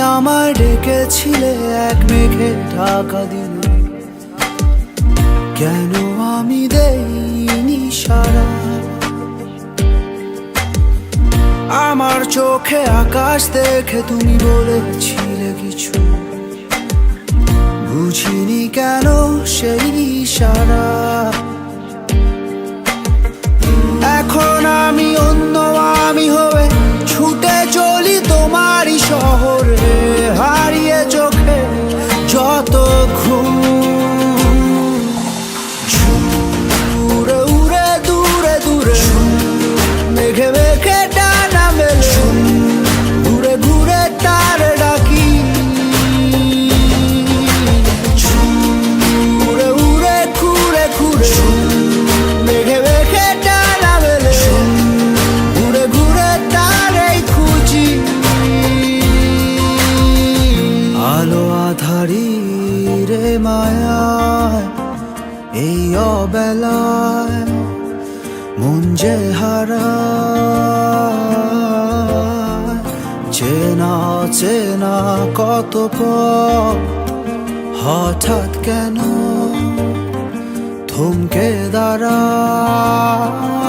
আমায় ডেকেছিলে এক মেঘে ঢাকা দিলে। কেন আমি দেইনি সারা? আমার চোখে আকাশ দেখে তুমি বলেছিলে কিছু। বুঝিনি কেন সেই ইশারা। আধারি রে মায়ায় এই অবেলায় মন যে হারায় চেনা চেনা কত হঠাৎ কেন থমকে দাঁড়ায়?